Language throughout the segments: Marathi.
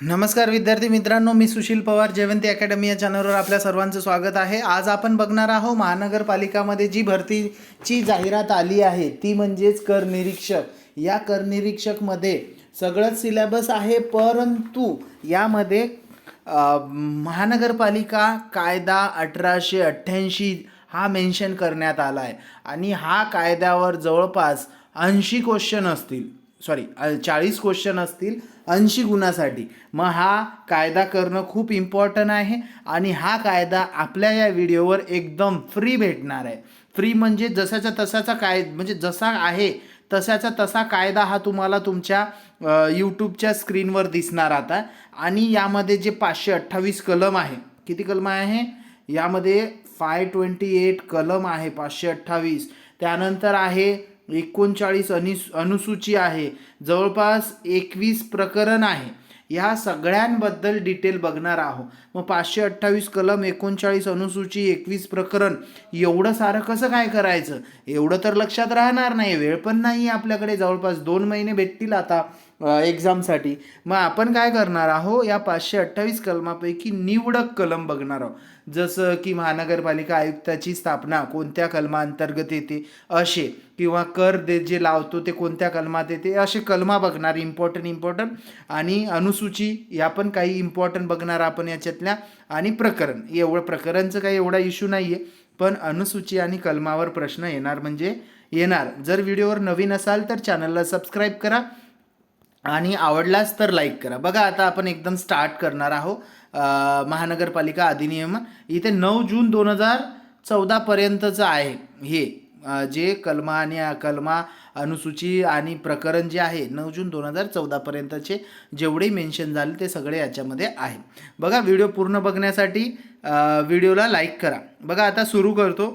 नमस्कार विद्यार्थी मित्रांनो मी सुशील पवार जयवंती अकॅडमी या चॅनलवर आपल्या सर्वांचं स्वागत आहे. आज आपण बघणार आहोत महानगरपालिकामध्ये जी भरतीची जाहिरात आली आहे ती म्हणजेच कर निरीक्षक. या कर निरीक्षकमध्ये सगळंच सिलेबस आहे परंतु यामध्ये महानगरपालिका कायदा अठराशे अठ्ठ्याऐंशी हा मेन्शन करण्यात आला आहे आणि हा कायद्यावर जवळपास ऐंशी क्वेश्चन असतील सॉरी चाळीस क्वेश्चन असतील ऐंशी गुणासाठी. मग हा कायदा करणं खूप इम्पॉर्टंट आहे आणि हा कायदा आपल्या या व्हिडिओवर एकदम फ्री भेटणार आहे. फ्री म्हणजे जसाचा तसाचा काय म्हणजे जसा आहे तशाचा तसा कायदा हा तुम्हाला तुमच्या यूट्यूबच्या स्क्रीनवर दिसणार आता. आणि यामध्ये जे पाचशे अठ्ठावीस कलम आहे किती कलम आहे? यामध्ये फाय ट्वेंटी एट कलम आहे पाचशे अठ्ठावीस. त्यानंतर आहे एकोणचाळीस अनिस अनुसूची आहे. जवळपास एकवीस प्रकरण आहे. ह्या सगळ्यांबद्दल डिटेल बघणार आहोत. मग पाचशे अठ्ठावीस कलम एकोणचाळीस अनुसूची एकवीस प्रकरण एवढं सारं कसं काय करायचं? एवढं तर लक्षात राहणार नाही. वेळ पण नाही आपल्याकडे. जवळपास दोन महिने भेटतील आता. एक्झामसाठी मग आपण काय करणार आहो या पाचशे अठ्ठावीस कलमापैकी निवडक कलम बघणार आहोत जसं की महानगरपालिका आयुक्ताची स्थापना कोणत्या कलमाअंतर्गत येते असे. किंवा कर दे जे लावतो ते कोणत्या कलमात येते असे कलमा बघणार इम्पॉर्टंट इम्पॉर्टंट आणि अनुसूची या पण काही इम्पॉर्टंट बघणार आपण याच्यातल्या. आणि प्रकरण. एवढं प्रकरणचं काही एवढा इश्यू नाही आहे पण अनुसूची आणि कलमावर प्रश्न येणार म्हणजे येणार. जर व्हिडिओवर नवीन असाल तर चॅनलला सबस्क्राईब करा. आणि आवडलाच तर लाईक करा. बघा आता आपण एकदम स्टार्ट करणार आहोत महानगरपालिका अधिनियम. इथे नऊ जून दोन हजार चौदापर्यंतचं आहे हे. जे कलमा आणि कलमा अनुसूची आणि प्रकरण जे आहे नऊ जून दोन हजार चौदापर्यंतचे जेवढे मेन्शन झाले ते सगळे याच्यामध्ये आहे. बघा व्हिडिओ पूर्ण बघण्यासाठी व्हिडिओला लाईक करा. बघा आता सुरू करतो.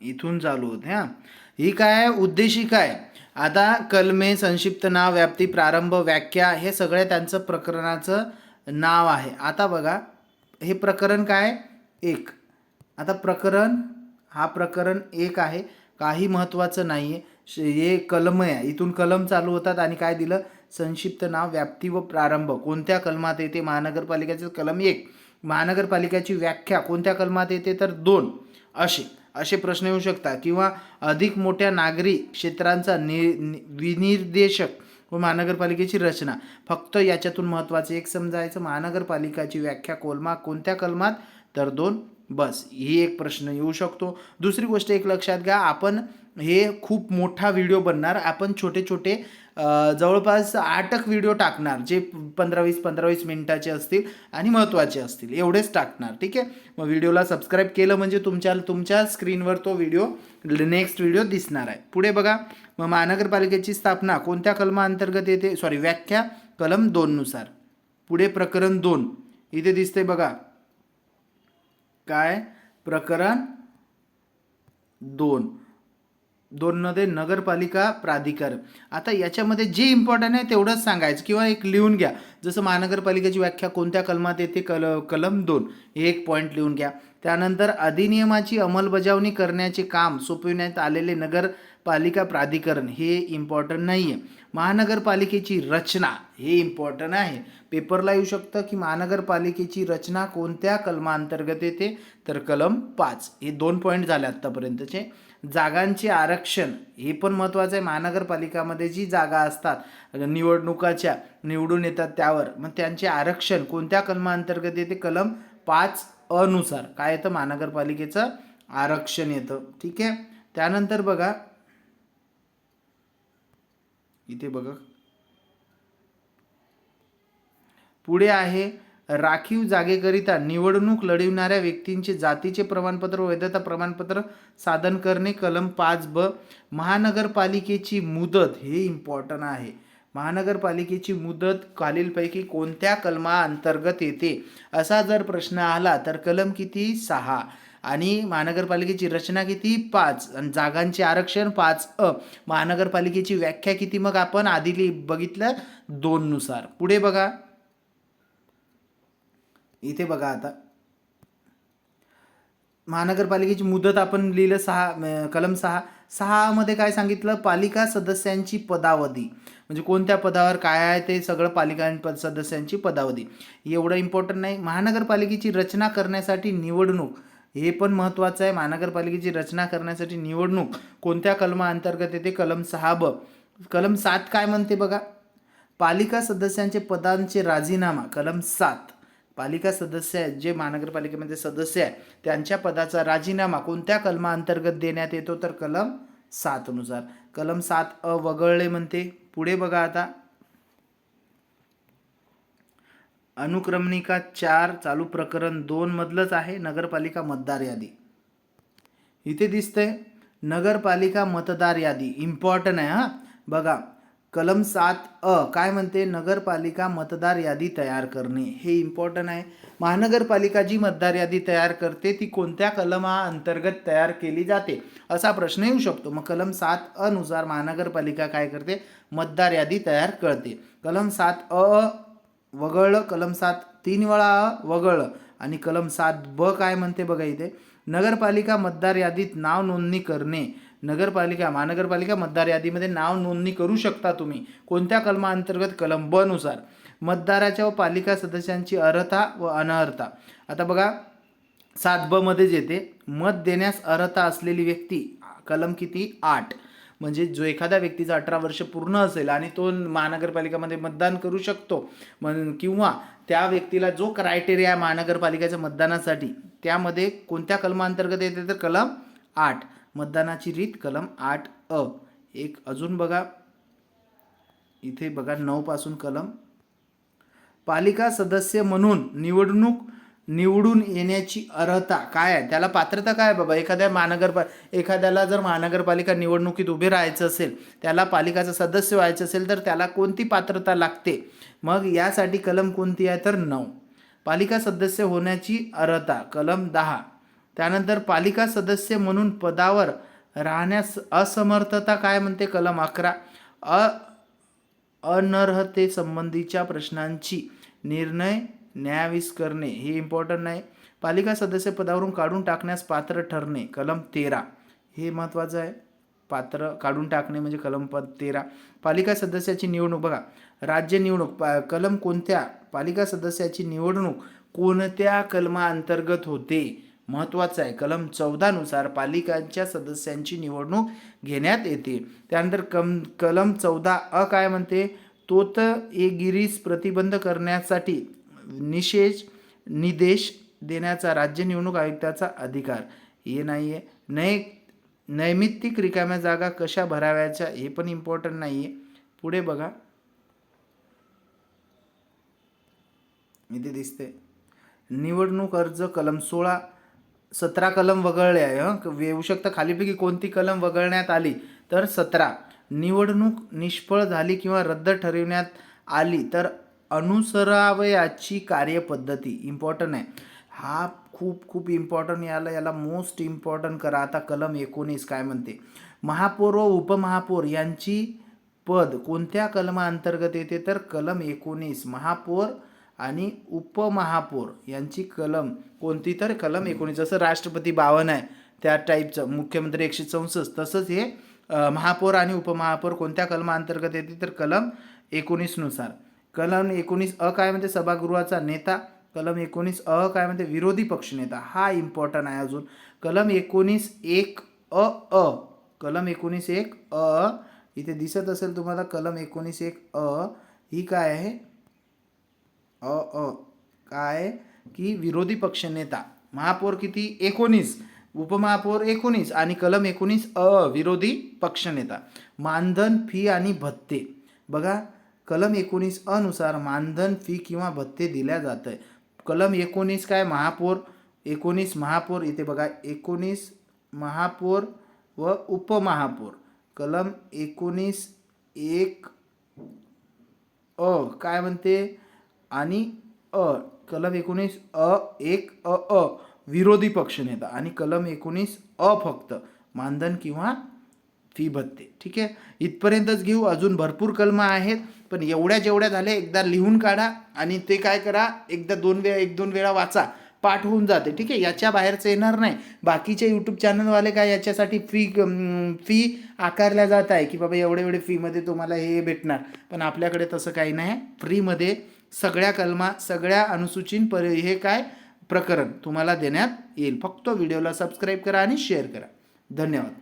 इथून चालू होते हां. ही काय उद्देशिका आहे आता कलमे संक्षिप्त नाव व्याप्ती प्रारंभ व्याख्या हे सगळं त्यांचं प्रकरणाचं नाव आहे. आता बघा हे प्रकरण काय एक. आता प्रकरण हा प्रकरण एक आहे. काही महत्त्वाचं नाही आहे हे कलम आहे. इथून कलम चालू होतात आणि काय दिलं? संक्षिप्त नाव व्याप्ती व प्रारंभ. कोणत्या कलमात येते? महानगरपालिकेचं कलम एक. महानगरपालिकेची व्याख्या कोणत्या कलमात येते? तर दोन. असे. असे प्रश्न येऊ शकतात. किंवा अधिक मोठ्या नागरी क्षेत्रांचा नि नि- विनिर्देशक व महानगरपालिकेची रचना. फक्त याच्यातून महत्त्वाचं एक समजायचं महानगरपालिकाची व्याख्या कोलमा कोणत्या कलमात? तर दोन बस. ही एक प्रश्न येऊ शकतो. दुसरी गोष्ट एक लक्षात घ्या आपण हे खूप मोठा व्हिडिओ बनणार. आपण छोटे छोटे जवळपास आठक व्हिडिओ टाकणार जे पंधरा वीस पंधरा वीस मिनिटाचे असतील आणि महत्त्वाचे असतील एवढेच टाकणार ठीक आहे? मग व्हिडिओला सबस्क्राईब केलं म्हणजे तुमच्या तुमच्या स्क्रीनवर तो व्हिडिओ नेक्स्ट व्हिडिओ दिसणार आहे. पुढे बघा मग महानगरपालिकेची स्थापना कोणत्या कलमाअंतर्गत येते? सॉरी व्याख्या कलम दोननुसार पुढे प्रकरण दोन. इथे दिसते बघा. काय? प्रकरण दोन. दोनमध्ये नगरपालिका प्राधिकार. आता याच्यामध्ये जे इम्पॉर्टंट आहे तेवढंच सांगायचं किंवा एक लिहून घ्या. जसं महानगरपालिकेची व्याख्या कोणत्या कलमात येते? कल कलम दोन. हे एक पॉईंट लिहून घ्या. त्यानंतर अधिनियमाची अंमलबजावणी करण्याचे काम सोपविण्यात आलेले नगरपालिका प्राधिकरण हे इम्पॉर्टंट नाही आहे महानगरपालिकेची रचना हे इम्पॉर्टंट आहे. पेपरला येऊ शकतं की महानगरपालिकेची रचना कोणत्या कलमाअंतर्गत येते? तर कलम पाच. हे दोन पॉईंट झाले आत्तापर्यंतचे. जागांचे आरक्षण हे पण महत्त्वाचं आहे. महानगरपालिकामध्ये जी जागा असतात निवडणुकाच्या निवडून येतात त्यावर मग त्यांचे आरक्षण कोणत्या कलमाअंतर्गत येते? कलम पाच अनुसार. काय येतं? महानगरपालिकेचं आरक्षण येतं. ठीक आहे? त्यानंतर बघा. इथे बघा. पुढे आहे राखीव जागेकरिता निवडणूक लढविणाऱ्या व्यक्तींचे जातीचे प्रमाणपत्र व वैधता प्रमाणपत्र सादर करणे कलम पाच ब महानगरपालिकेची मुदत हे इम्पॉर्टंट आहे. महानगरपालिकेची मुदत खालीलपैकी कोणत्या कलमा अंतर्गत येते? असा जर प्रश्न आला तर कलम किती? सहा. आणि महानगरपालिकेची रचना किती? पाच. आणि जागांचे आरक्षण? पाच. अ. महानगरपालिकेची व्याख्या किती? मग आपण आधी बघितलं दोननुसार. पुढे बघा. इथे बघा आता. महानगरपालिकेची मुदत आपण लिहिलं सहा कलम सहा. सहामध्ये काय सांगितलं? पालिका सदस्यांची पदावधी. म्हणजे कोणत्या पदावर काय आहे ते सगळं पालिका पद सदस्यांची पदावधी. एवढं इम्पॉर्टंट नाही. महानगरपालिकेची रचना करण्यासाठी निवडणूक. हे पण महत्त्वाचं आहे. महानगरपालिकेची रचना करण्यासाठी निवडणूक. कोणत्या कलमाअंतर्गत येते कलम सहा ब कलम सात काय म्हणते बघा? पालिका सदस्यांचे पदांचे राजीनामा. कलम सात. पालिका सदस्य आहेत जे महानगरपालिकेमध्ये सदस्य आहे त्यांच्या पदाचा राजीनामा कोणत्या कलमाअंतर्गत देण्यात येतो तर कलम सातनुसार कलम सात अ वगळले म्हणते. पुढे बघा आता. अनुक्रमणिका चार चालू प्रकरण दोन मधलंच आहे नगरपालिका मतदार यादी. इथे दिसतंय नगरपालिका मतदार यादी. इम्पॉर्टंट आहे हा. बघा कलम सात अ काय म्हणते? नगरपालिका मतदार यादी तयार करणे. हे इम्पॉर्टंट आहे. महानगरपालिका जी मतदार यादी तयार करते ती कोणत्या कलमा अंतर्गत तयार केली जाते? असा प्रश्न येऊ शकतो. मग कलम सात अ नुसार महानगरपालिका काय करते? मतदार यादी तयार करते. कलम सात अ वगळलं कलम सात तीन वेळा अ वगळलं आणि कलम सात ब काय म्हणते बघा इथे? नगरपालिका मतदार यादीत नाव नोंदणी करणे. नगरपालिका महानगरपालिका मतदार यादीमध्ये नाव नोंदणी करू शकता तुम्ही. कोणत्या कलमाअंतर्गत कलम ब नुसार मतदाराच्या व पालिका सदस्यांची अर्हता व अनर्हता. आता बघा सात ब मध्येच येते मत देण्यास अर्हता असलेली व्यक्ती कलम किती? आठ. म्हणजे जो एखाद्या व्यक्तीचा अठरा वर्ष पूर्ण असेल आणि तो महानगरपालिकामध्ये मतदान करू शकतो म्हण किंवा त्या व्यक्तीला जो क्रायटेरिया आहे महानगरपालिकेच्या मतदानासाठी त्यामध्ये कोणत्या कलमांतर्गत येते? तर कलम आठ. मतदानाची रीत कलम आठ अ. एक अजून बघा. इथे बघा नऊपासून कलम. पालिका सदस्य म्हणून निवडणूक निवडून येण्याची अर्हता काय आहे? त्याला पात्रता काय आहे बाबा? एखाद्या महानगरपा एखाद्याला जर महानगरपालिका निवडणुकीत उभे राहायचं असेल त्याला पालिकाचं सदस्य व्हायचं असेल तर त्याला कोणती पात्रता लागते? मग यासाठी कलम कोणती आहे? तर नऊ. पालिका सदस्य होण्याची अर्हता कलम दहा. त्यानंतर पालिका सदस्य म्हणून पदावर राहण्यास असमर्थता काय म्हणते? कलम अकरा. अ अनर्हतेसंबंधीच्या प्रश्नांची निर्णय न्यायाधीश करणे हे इम्पॉर्टंट नाही. पालिका सदस्य पदावरून काढून टाकण्यास पात्र ठरणे कलम तेरा. हे महत्त्वाचं आहे. पात्र काढून टाकणे म्हणजे कलम पद तेरा. पालिका सदस्याची निवडणूक बघा. राज्य निवडणूक पा कलम कोणत्या? पालिका सदस्याची निवडणूक कोणत्या कलमाअंतर्गत होते? महत्त्वाचं आहे. कलम चौदानुसार पालिकांच्या सदस्यांची निवडणूक घेण्यात येते. त्यानंतर कम कलम चौदा अ काय म्हणते? तोत ए गिरीस प्रतिबंध करण्यासाठी निषेध निदेश देण्याचा राज्य निवडणूक आयुक्ताचा अधिकार. हे नाही आहे नय नैमित्तिक रिकाम्या जागा कशा भराव्याच्या हे पण इम्पॉर्टंट नाही आहे पुढे बघा. इथे दिसते निवडणूक अर्ज कलम सोळा सतरा कलम वगळले आहे हं? येऊ शकतं खालीपैकी कोणती कलम वगळण्यात आली? तर सतरा. निवडणूक निष्फळ झाली किंवा रद्द ठरविण्यात आली तर अनुसरावयाची कार्यपद्धती इम्पॉर्टंट आहे. हा खूप खूप इम्पॉर्टंट याला याला मोस्ट इम्पॉर्टंट करा. आता कलम एकोणीस काय म्हणते? महापौर व उपमहापौर यांची पद कोणत्या कलमाअंतर्गत येते? तर कलम एकोणीस. महापौर आणि उपमहापौर यांची कलम कोणती तर कलम एकोणीस. जसं राष्ट्रपती बावन आहे त्या टाईपचं मुख्यमंत्री एकशे चौसष्ट. तसंच हे महापौर आणि उपमहापौर कोणत्या कलमाअंतर्गत येते तर कलम एकोणीसनुसार कलम एकोणीस अ काय म्हणते? सभागृहाचा नेता. कलम एकोणीस अ काय म्हणते? विरोधी पक्षनेता हा इम्पॉर्टंट आहे अजून. कलम एकोणीस एक अ अ. कलम एकोणीस एक अ. इथे दिसत असेल तुम्हाला कलम एकोणीस एक अ. ही काय आहे? अ अ काय? की विरोधी पक्षनेता महापौर किती? एकोणीस. उपमहापौर एकोणीस आणि कलम एकोणीस अ विरोधी पक्षनेता मानधन फी आणि भत्ते. बघा कलम एकोणीस अनुसार मानधन फी किंवा भत्ते दिल्या जात आहे कलम एकोणीस काय? महापौर एकोणीस महापौर इथे बघा एकोणीस महापौर व उपमहापौर. कलम एकोणीस एक अ काय म्हणते? आणि अ कलम एकोणीस अ एक अ अ विरोधी पक्षनेता आणि कलम एकोणीस अ फक्त मानधन किंवा फी भत्ते. ठीक आहे? इथपर्यंतच घेऊ. अजून भरपूर कलमं आहेत पण एवढ्या जेवढ्या झाल्या एकदा लिहून काढा आणि ते काय करा एकदा दोन वेळा एक दोन वेळा वाचा. पाठ होऊन जाते. ठीक आहे? याच्या बाहेरचं येणार नाही. बाकीचे यूट्यूब चॅनलवाले काय याच्यासाठी फी फी आकारल्या जात आहे की बाबा एवढे एवढे फीमध्ये तुम्हाला हे भेटणार. पण आपल्याकडे तसं काही नाही. फ्रीमध्ये सगळ्या कलमा सगळ्या अनुसूचीन पर हे काय? प्रकरण तुम्हाला देण्यात येईल. फक्त व्हिडिओला सबस्क्राईब करा आणि शेअर करा. धन्यवाद.